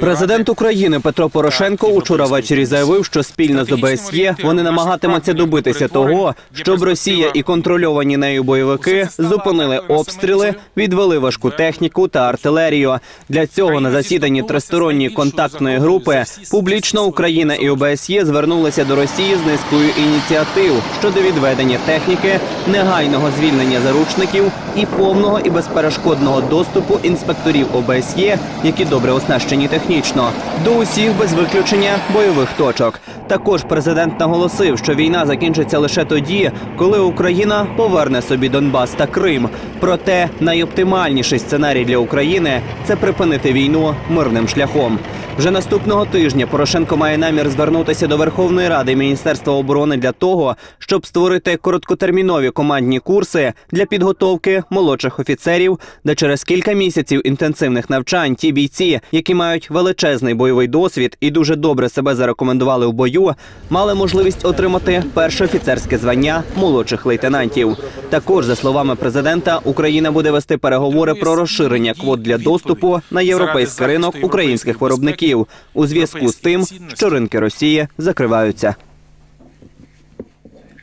Президент України Петро Порошенко учора ввечері заявив, що спільно з ОБСЄ вони намагатимуться добитися того, щоб Росія і контрольовані нею бойовики зупинили обстріли, відвели важку техніку та артилерію. Для цього на засіданні тристоронньої контактної групи. публічно Україна і ОБСЄ звернулися до Росії з низкою ініціатив щодо відведення техніки, негайного звільнення заручників і повного і безперешкодного доступу інспекторів ОБСЄ, які добре оснащені технічно, до усіх без виключення бойових точок. Також президент наголосив, що війна закінчиться лише тоді, коли Україна поверне собі Донбас та Крим. Проте найоптимальніший сценарій для України це припинити війну мирним шляхом. Вже наступного тижня Порошенко має намір звернутися до Верховної Ради Міністерства оборони для того, щоб створити короткотермінові командні курси для підготовки молодших офіцерів, де через кілька місяців інтенсивних навчань ті бійці, які мають величезний бойовий досвід і дуже добре себе зарекомендували в бою, мали можливість отримати перше офіцерське звання молодших лейтенантів. Також, за словами президента, Україна буде вести переговори про розширення квот для доступу на європейський ринок українських виробників у зв'язку з тим, що ринки Росії закриваються.